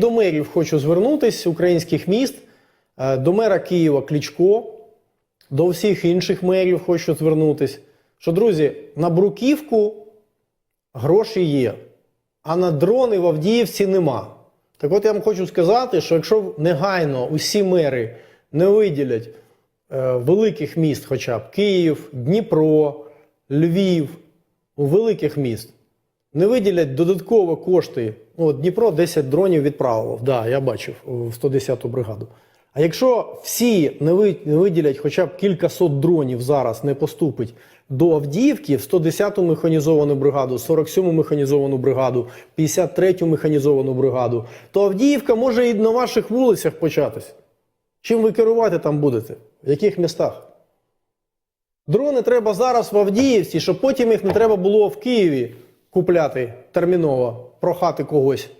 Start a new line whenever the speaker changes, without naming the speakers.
До мерів хочу звернутися українських міст, е, до мера Києва Клічко, до всіх інших мерів хочу звернутися. Що, друзі, на бруківку гроші є, а на дрони в Авдіївці нема. Так от я вам хочу сказати, що якщо негайно усі мери не виділять е, великих міст, хоча б Київ, Дніпро, Львів, у великих міст, не виділять додаткові кошти. Ну, от Дніпро 10 дронів відправив, да, я бачив в 110-ту бригаду. А якщо всі не виділять хоча б кількасот дронів зараз не поступить до Авдіївки в 110-ту механізовану бригаду, 47-му механізовану бригаду, 53-ю механізовану бригаду, то Авдіївка може і на ваших вулицях початись. Чим ви керувати там будете? В яких містах? Дрони треба зараз в Авдіївці, щоб потім їх не треба було в Києві купляти терміново, прохати когось.